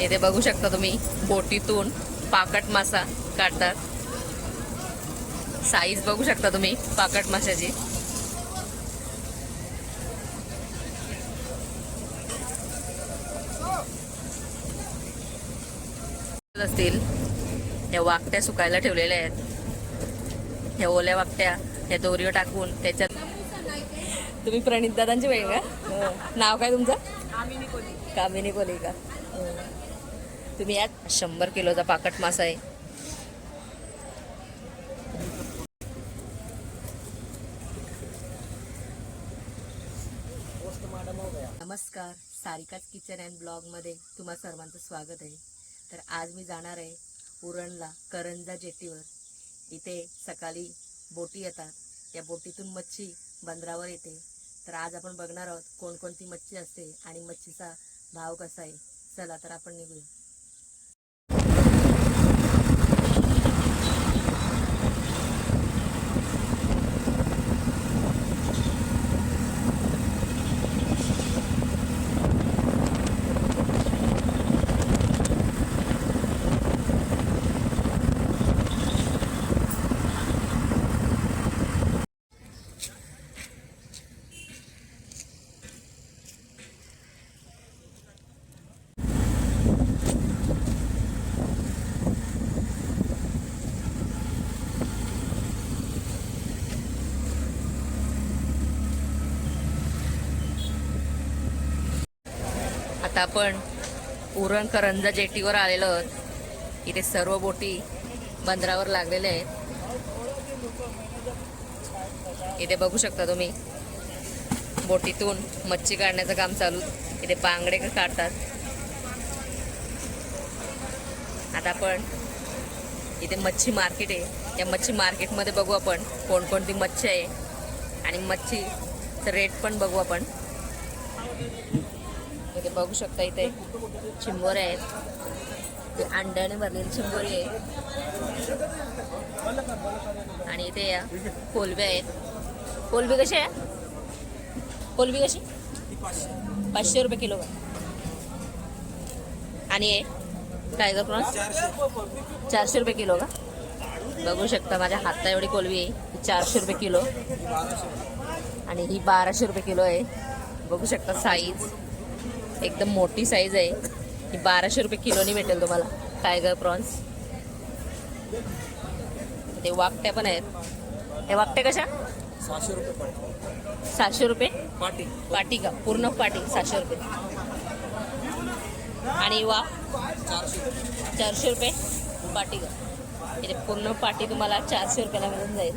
इथे बघू शकता तुम्ही बोटीतून पाकट मासा काढतात. साईज बघू शकता तुम्ही पाकट माशाची. असतील. या वाकट्या सुकायला ठेवलेल्या आहेत. ह्या ओल्या वाकट्या ह्या दोरीवर टाकून त्याच्यात तुम्ही प्रणित दादांची वेळ का? नाव काय तुमचं? कामिनी कोली का? तुम्ही यात शंभर किलोचा पाकट मासा आहे. नमस्कार. सारिकाच किचन अँड ब्लॉगमध्ये तुम्हा सर्वांचं स्वागत आहे. तर आज मी जाणार आहे उरणला करंजा जेटीवर. इथे सकाळी बोटी येतात. या बोटीतून मच्छी बंदरावर येते. तर आज आपण बघणार आहोत कोणकोणती मच्छी असते आणि मच्छीचा भाव कसा आहे. चला तर आपण निघूया. आता आपण उरण करंजा जेटीवर आलेलो आहोत. इथे सर्व बोटी बंदरावर लागलेल्या आहेत. इथे बघू शकता तुम्ही बोटीतून मच्छी काढण्याचं काम चालू इथे बांगडे काढतात. आता आपण इथे मच्छी मार्केट आहे. या मच्छी मार्केटमध्ये बघू आपण कोणकोणती मच्छी आहे. आणि मच्छीचं रेट पण बघू आपण. इथे बघू शकता इथे चिंबोरे आहेत. ते अंड्याने भरलेली चिंबोरी आहे. आणि इथे या कोलबे आहेत. कोलबी कशी आहे? कोलबी कशी? पाचशे रुपये किलो आणि टायगर प्रॉन्स चारशे रुपये किलो का? बघू शकता माझ्या हाता एवढी कोलवी आहे. ही चारशे रुपये किलो. आणि ही बाराशे रुपये किलो आहे. बघू शकता साईज एकदम मोठी साईज आहे. ही बाराशे रुपये किलोनी भेटेल तुम्हाला. टायगर प्रॉन्स ते वाकट्या पण आहेत. हे वाकट्या कशा? सहाशे रुपये सातशे रुपये? पाटी. पाटी का? पूर्ण पाटी सातशे रुपये. आणि वा? चारशे रुपये. चारशे रुपये? पाटी का? इथे पूर्ण पाटी तुम्हाला चारशे रुपयाला मिळून जाईल.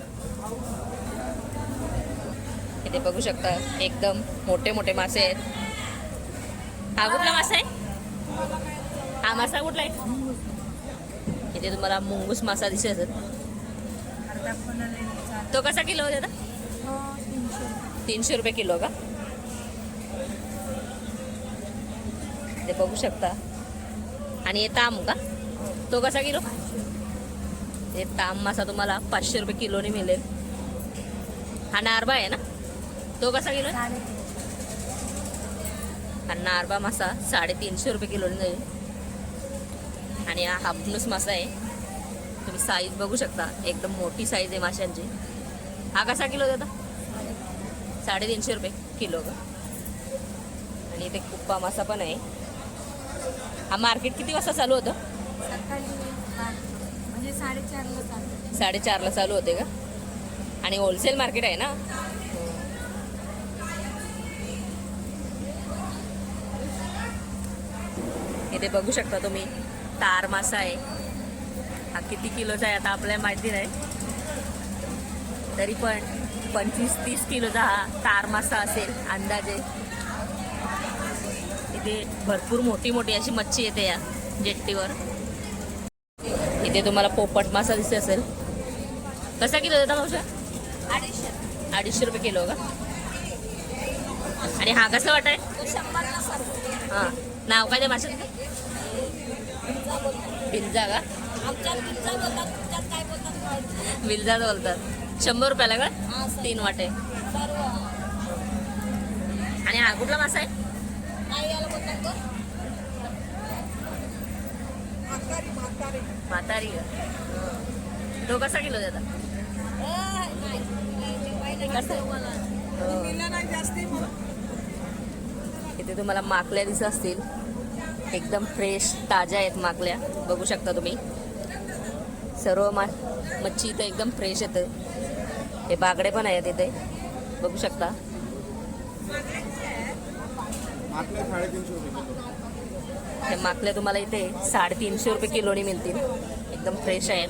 इथे बघू शकता. एकदम मोठे मोठे मासे आहेत. हा कुठला मासा आहे? हा मासा कुठला आहे? इथे तुम्हाला मुंगूस मासा दिसत तो कसा किलो होता तीनशे रुपये किलो का? ते बघू शकता. आणि हे ताम का? तो कसा किलो? हे ताम मासा तुम्हाला पाचशे रुपये किलोने मिळेल. हा नारबा आहे ना? तो कसा किलो हा नारबा मासा साडेतीनशे रुपये किलोने जाईल. आणि हा हापनूस मासा आहे. तुम्ही साईज बघू शकता. एकदम मोठी साईज आहे माशांची. हा कसा किलो देता साडेतीनशे रुपये किलो का आणि इथे कुप्पा मासा पण आहे. हा मार्केट किती वाजता चालू होतं? सकाळी म्हणजे साडेचारला चालू होते. का आणि होलसेल मार्केट आहे ना? इथे बघू शकता तुम्ही तार मासा आहे. हा किती किलोचा आहे आता आपल्याला माहिती नाही. तरी पण पंचवीस तीस किलोचा हा तार मासा असेल अंदाजे. इथे भरपूर मोठी मोठी अशी मच्छी येते या जेट्टीवर. इथे तुम्हाला पोपट मासा दिसत असेल. कसा किलो देता मावशा अडीचशे. अडीचशे रुपये किलो का? आणि हा कसला वाटाय हां. नाव काय ते माशाचं? बिल्जा का? पिझ्झा बोलतात शंभर रुपयाला का? हा तीन वाटे. आणि हा कुठला मासा आहे? म्हातारी हं. तो कसा किलो देता? इथे तुम्हाला माकल्या दिसत असतील. एकदम फ्रेश ताज्या आहेत माकल्या बघू शकता तुम्ही. सर्व मा मच्छी इथं एकदम फ्रेश येतं. हे बागडे पण आहेत इथे. बघू शकता. हे माकल्या तुम्हाला इथे साडेतीनशे रुपये किलोनी मिळतील. एकदम फ्रेश आहेत.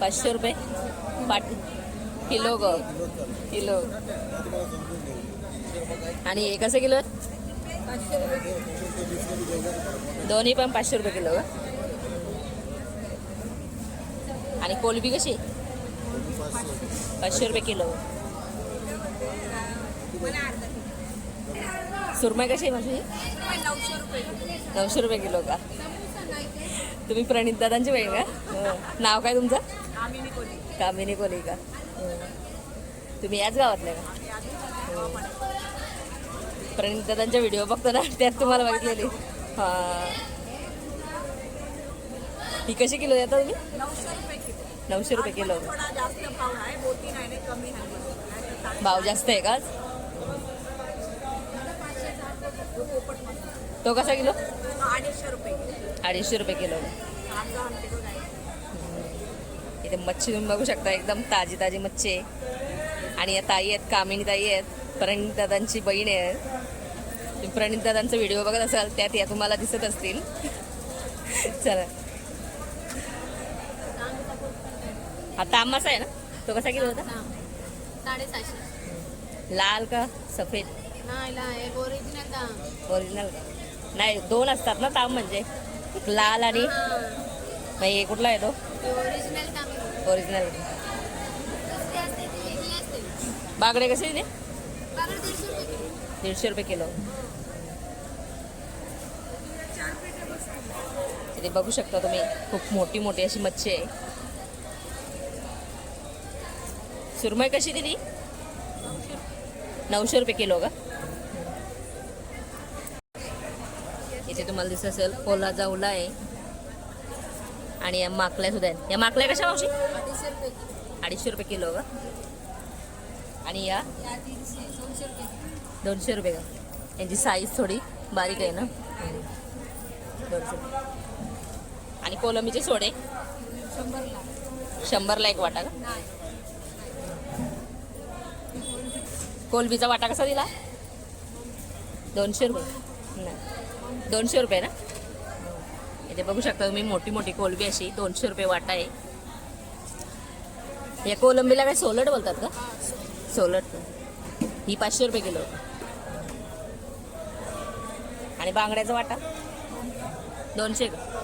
पाचशे रुपये. पाट किलो ग. किलो. आणि हे कसं किलो? दोन्ही पण पाचशे रुपये किलो आणि कोलबी कशी? पाचशे रुपये किलो. सुरमई कशी आहे माझी नऊशे रुपये किलो का? तुम्ही प्रणित दादांची बहीण का? हो. नाव काय तुमचं? कामिनी कोली. का? हो. तुम्ही याच गावातले का? हो. हो. प्रणित दादांच्या व्हिडिओ बघतो ना त्यात तुम्हाला बघितलेली. हां. ही कशी किलो देता तुम्ही? नऊशे रुपये किलो. भाव जास्त आहे का? तो कसा किलो? अडीचशे रुपये किलो. अडीचशे रुपये किलो. इथे मच्छी तुम्ही बघू शकता एकदम ताजी ताजी मच्छी आहे. आणि या ताई आहेत कामिनी ताई आहेत. दादांची बहीण आहे. तुम्ही प्रणित दादांचा व्हिडिओ बघत असाल त्यात या तुम्हाला दिसत असतील. चला. हा तांबाचा आहे ना? तो कसा किलो होता? साडेसहाशे. लाल का सफेद? नाही ओरिजिनल का? नाही दोन असतात ना तांब म्हणजे? लाल आणि मग हे कुठला आहे तो? ओरिजिनल ओरिजिनल बागडे कसे दीडशे रुपये किलो. दीडशे इथे बघू शकता तुम्ही. खूप मोठी मोठी अशी मच्छी आहे. सुरमई कशी दिली? नऊशे रुपये किलो का? इथे तुम्हाला दिसत असेल कोला जाऊला आहे. आणि या माकल्या सुद्धा आहेत. या माकल्या कशा मावशी? अडीचशे रुपये किलो का? आणि या? दोनशे रुपये दोनशे रुपये का? यांची साईज थोडी बारीक आहे ना? दोनशे. आणि कोलंबीचे सोडे. शंभरला. शंभरला एक वाटा का? कोलबीचा वाटा कसा दिला? दोनशे रुपये. नाही. दोनशे रुपये ना? इथे बघू शकता तुम्ही मोठी मोठी कोलबी अशी दोनशे रुपये वाटा आहे. या कोलंबीला काय सोलट बोलतात का? सोलट. ही पाचशे रुपये किलो. आणि बांगड्याचा वाटा? दोनशे का?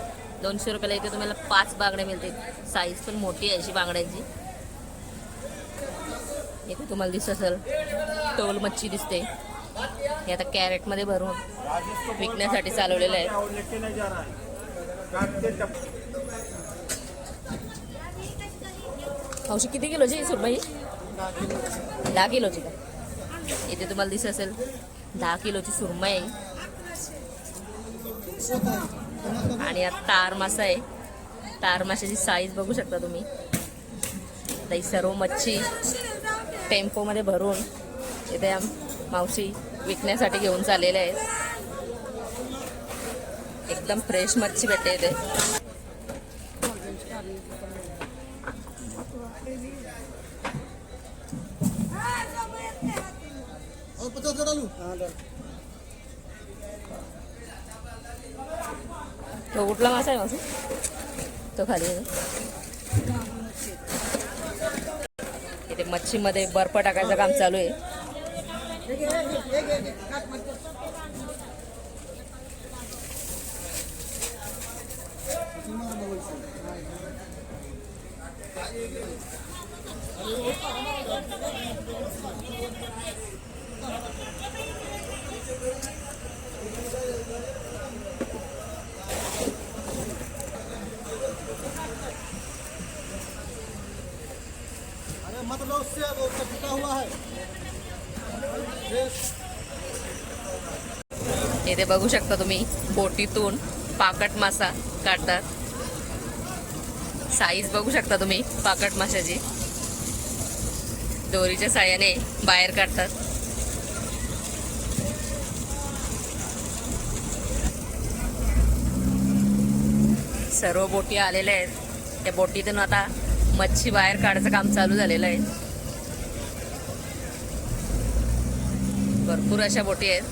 दोनशे रुपयाला इथे तुम्हाला पाच बांगड्या मिळतील. साईज पण मोठी आहे अशी बांगड्यांची. इथे तुम्हाला दिसत असेल टोल मच्छी दिसते. हे आता कॅरेटमध्ये भरून विकण्यासाठी चालवलेलं आहे. हौशी किती किलोची सुरमई दहा किलोची का? इथे तुम्हाला दिसत असेल दहा किलोची सुरमई आहे. आणि यात तार मासा आहे. तार माशाची साईज बघू शकता तुम्ही. आता ही सर्व मच्छी टेम्पोमध्ये भरून इथे आम- मावशी विकण्यासाठी घेऊन चाललेले आहेत. एकदम फ्रेश मच्छी भेटते इथे. तो कुठला मासा आहे मावशी तो खाली इथे मच्छीमध्ये बर्फ टाकायचं काम चालू आहे मतलब मत उससे टूटा हुआ है। येथे इथे बघू शकता तुम्ही बोटीतून पाकट मासा काढतात. साईज बघू शकता तुम्ही पाकट माशाची. दोरीच्या साह्याने बाहेर काढतात. सर्व बोटी आलेल्या आहेत. त्या बोटीतून आता मच्छी बाहेर काढायचं काम चालू झालेलं आहे. भरपूर अशा बोटी आहेत.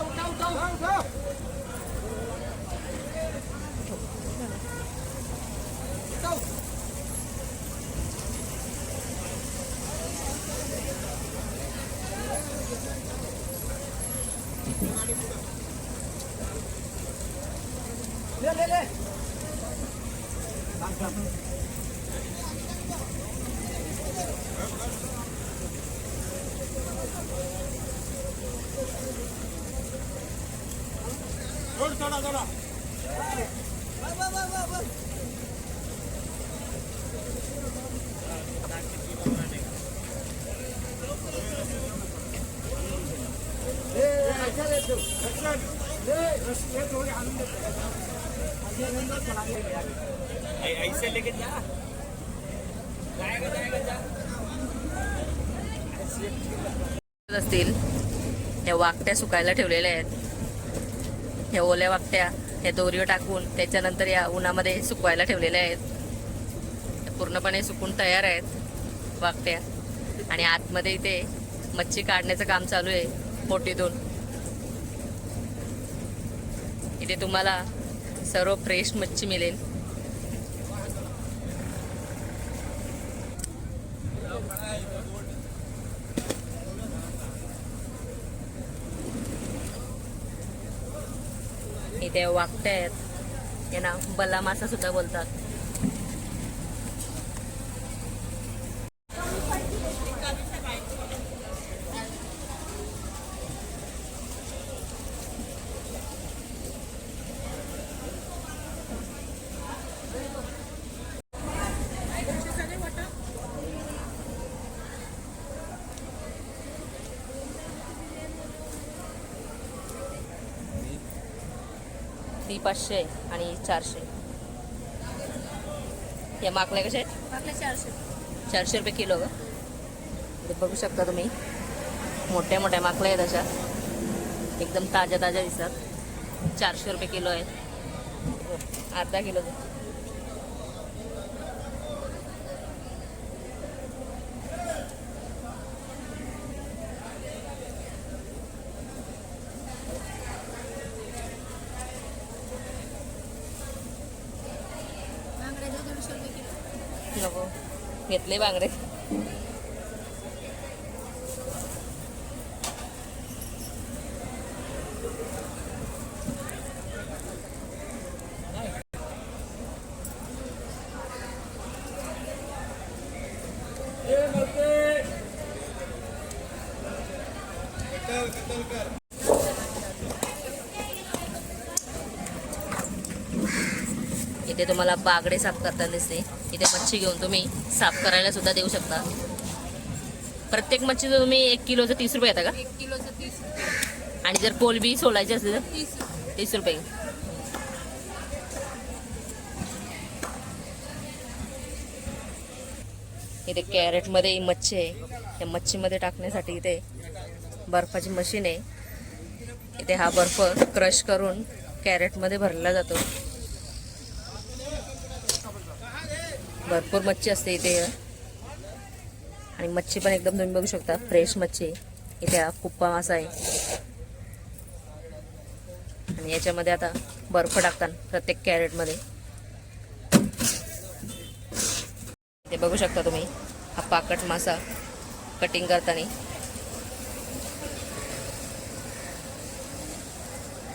उठाओ उठाओ दोन असतील त्या वाकट्या सुकायला ठेवलेल्या आहेत. ह्या ओल्या वाकट्या ह्या दोरीवर टाकून त्याच्यानंतर या उन्हामध्ये सुकवायला ठेवलेल्या आहेत. पूर्णपणे सुकून तयार आहेत वाकट्या. आणि आतमध्ये इथे मच्छी काढण्याचं काम चालू आहे पोटीतून इथे तुम्हाला सर्व फ्रेश मच्छी मिळेल. इथे वाकट्या आहेत. यांना बल्ला मासा सुद्धा बोलतात. पाचशे आणि चारशे. या माकल्या कशा आहेत आपल्या चारशे. चारशे रुपये किलो ग. बघू शकता तुम्ही. मोठ्या मोठ्या माकल्या आहेत अशा. एकदम ताज्या ताज्या दिसतात. चारशे रुपये किलो आहे अर्धा किलो बांगड्याचे दीडशे रुपये किलो नको घेतले बांगडे. इथे तुम्हाला बागडे साफ करताना दिसते. इथे मच्छी घेऊन तुम्ही साफ करायला सुद्धा देऊ शकता. प्रत्येक मच्छीचं तुम्ही एक किलोचं तीस रुपये येतं का? एक किलोचं तीस रुपये. आणि जर कोलबी सोलायची असली तर? तीस रुपये. इथे कॅरेटमध्ये मच्छी आहे. त्या मच्छीमध्ये टाकण्यासाठी इथे बर्फाची मशीन आहे. इथे हा बर्फ क्रश करून कॅरेटमध्ये भरला जातो. भरपूर मच्छी असते इथे. आणि मच्छी पण एकदम तुम्ही बघू शकता फ्रेश मच्छी. इथे हा कुप्पा मासा आहे. आणि याच्यामध्ये आता बर्फ टाकतात प्रत्येक कॅरेटमध्ये. ते बघू शकता तुम्ही हा पाकट मासा कटिंग करताना.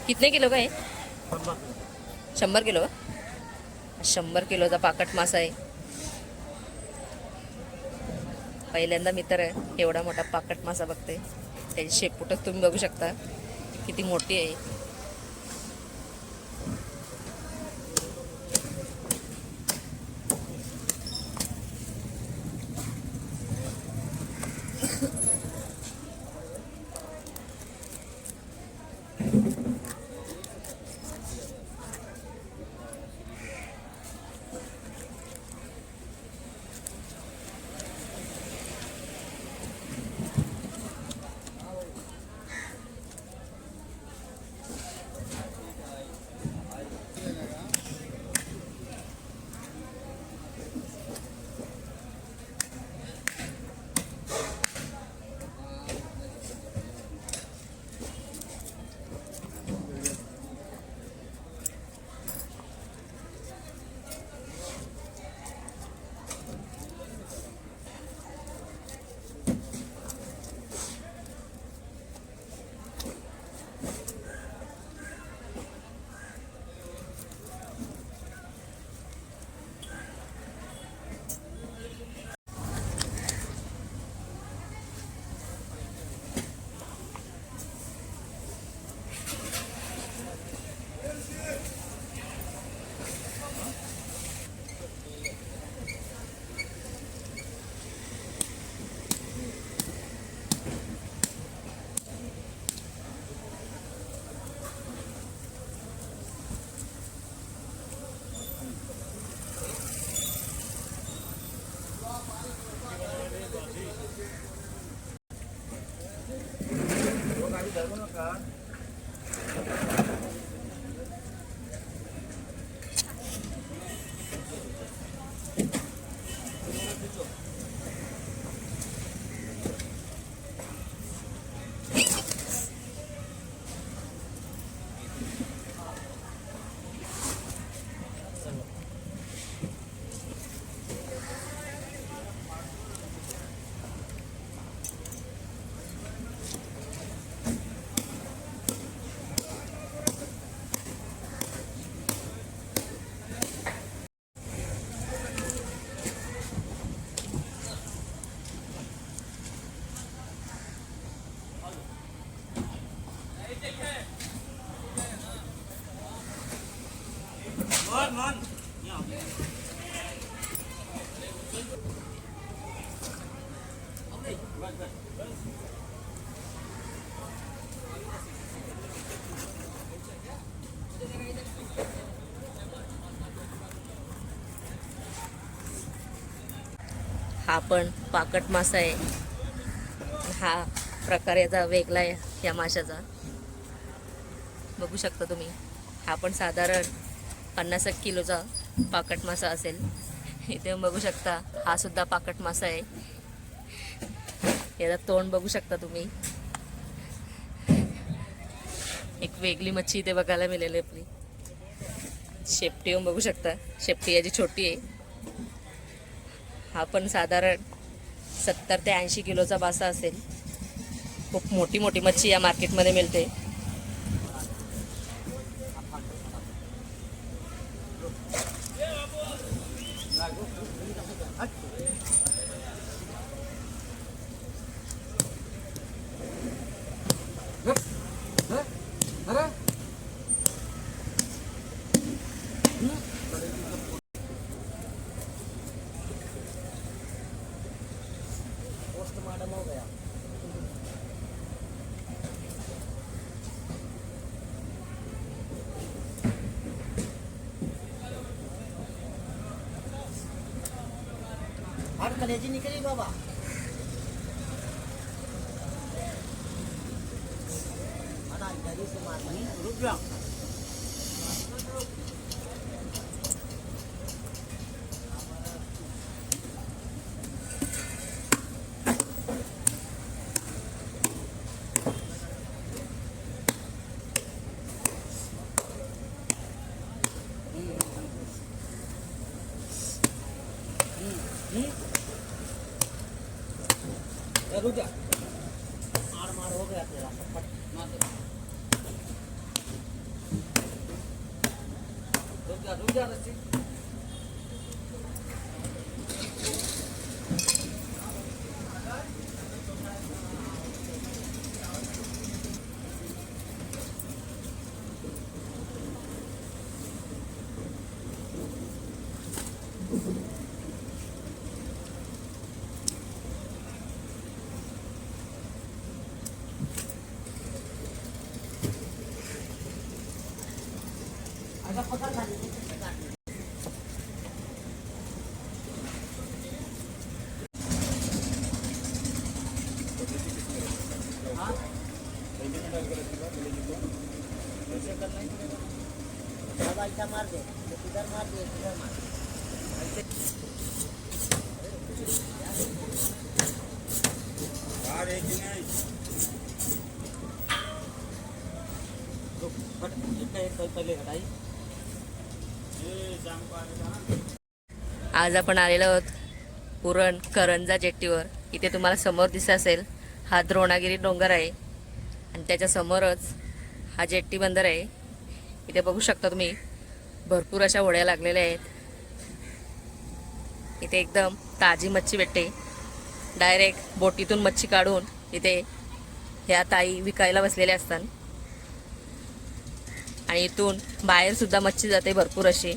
कितने किलो का आहे शंभर किलो? शंभर किलोचा पाकट मासा आहे. पहिल्यांदा मी तर एवढा मोठा पाकट मासा बघते. त्याची शेपूटच तुम्ही बघू शकता. किती मोठी आहे. हा पण पाकट मासा आहे. हा प्रकार याचा वेगळा आहे या माशाचा. बघू शकता तुम्ही हा पण साधारण पन्नास एक किलोचा पाकट मासा असेल. इथे बघू शकता हा सुद्धा पाकट मासा आहे. याचा तोंड बघू शकता तुम्ही. एक वेगळी मच्छी इथे बघायला मिळेल आपली. शेपटी येऊन बघू शकता. शेपटी याची छोटी आहे. हा पण साधारण सत्तर ते ऐंशी किलोचा बासा असेल. खूप मोठी मोठी मच्छी या मार्केटमध्ये मिळते. કલેજી નીકળી બાબા મારા ગરીબ મારી રૂપિયા आज आपण आलेलो आहोत पुरण करंजा जेट्टीवर इथे तुम्हाला समोर दिसत असेल हा द्रोणागिरी डोंगर आहे. आणि त्याच्या समोरच हा जेट्टी बंदर आहे. इथे बघू शकता तुम्ही भरपूर अशा होड्या लागलेल्या आहेत. इथे एकदम ताजी मच्छी भेटते. डायरेक्ट बोटीतून मच्छी काढून इथे ह्या ताई विकायला बसलेल्या असतात. आणि इथून बाहेरसुद्धा मच्छी जाते भरपूर अशी.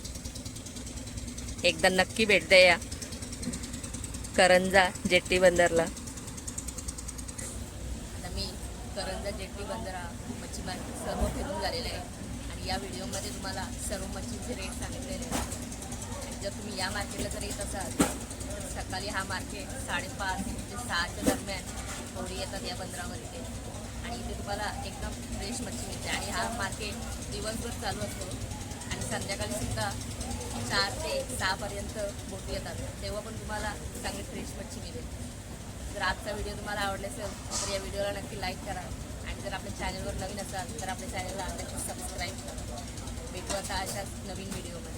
एकदा नक्की भेट द्या या. करंजा जेट्टी बंदरला. आता मी करंजा जेट्टी बंदरा मच्छी मार्केट सर्व फिरून झालेलं आहे. आणि या व्हिडिओमध्ये तुम्हाला सर्व मच्छीचे रेट सांगितलेले आहेत. जर तुम्ही या मार्केटला जर येत असाल तर सकाळी हा मार्केट साडेपाच ते सहाच्या दरम्यान होडी येतात या बंदरावर इथे तुम्हाला एकदम फ्रेश मच्छी मिळते. आणि हा मार्केट दिवसभर चालू असतो. आणि संध्याकाळी सुद्धा चार ते सहापर्यंत बोटी येतात. तेव्हा पण तुम्हाला चांगली फ्रेश मच्छी मिळेल. जर आजचा व्हिडिओ तुम्हाला आवडला असेल तर या व्हिडिओला नक्की लाईक करा. आणि जर आपल्या चॅनलवर नवीन असाल तर आपल्या चॅनलला नक्की सबस्क्राईब करा. भेटू आता अशाच नवीन व्हिडिओमध्ये